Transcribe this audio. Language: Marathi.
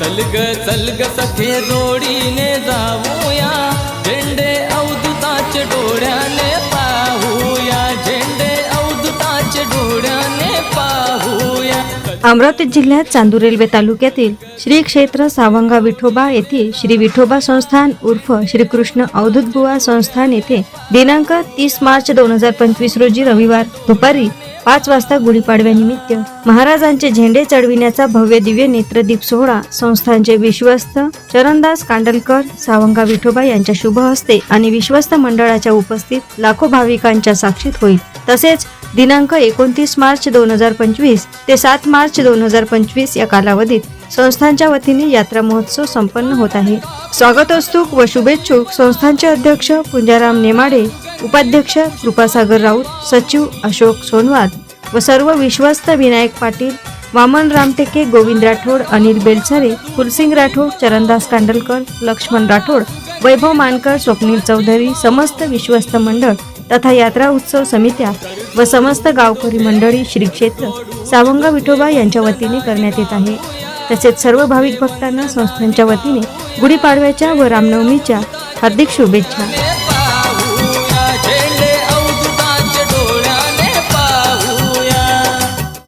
चल ग चल ग सखे जोडीने अमरावती जिल्ह्यात चांदूर रेल्वे तालुक्यातील श्री क्षेत्र सावंगा विठोबा येथे श्री विठोबा संस्थान उर्फ श्रीकृष्ण अवधूतबुवा संस्थान येथे दिनांक तीस मार्च दोन हजार पंचवीस रोजी रविवार दुपारी पाच वाजता गुढीपाडव्यानिमित्त महाराजांचे झेंडे चढविण्याचा भव्य दिव्य नेत्रदीप सोहळा संस्थानचे विश्वस्त चरणदास कांडलकर सावंगा विठोबा यांच्या शुभ हस्ते आणि विश्वस्त मंडळाच्या उपस्थित लाखो भाविकांच्या साक्षीत होईल. तसेच दिनांक एकोणतीस मार्च दोन हजार पंचवीस ते सात मार्च दोन हजार पंचवीस या कालावधीत संस्थांच्या वतीने यात्रा महोत्सव संपन्न होत आहे. स्वागतोस्तुक व शुभेच्छुक संस्थांचे अध्यक्ष पुंजाराम नेमाडे उपाध्यक्ष कृपासागर राऊत सचिव अशोक सोनवाद व सर्व विश्वस्त विनायक पाटील वामन रामटेके गोविंद राठोड अनिल बेलसरे फुलसिंग राठोड चरणदास कांडलकर लक्ष्मण राठोड वैभव मानकर स्वप्नील चौधरी समस्त विश्वस्त मंडळ तथा यात्रा उत्सव समित्या व समस्त गावकरी मंडळी श्री क्षेत्र सावंगा विठोबा यांच्या वतीने करण्यात येत आहे. तसेच सर्व भाविक भक्तांना संस्थांच्या वतीने गुढीपाडव्याच्या व रामनवमीच्या हार्दिक शुभेच्छा.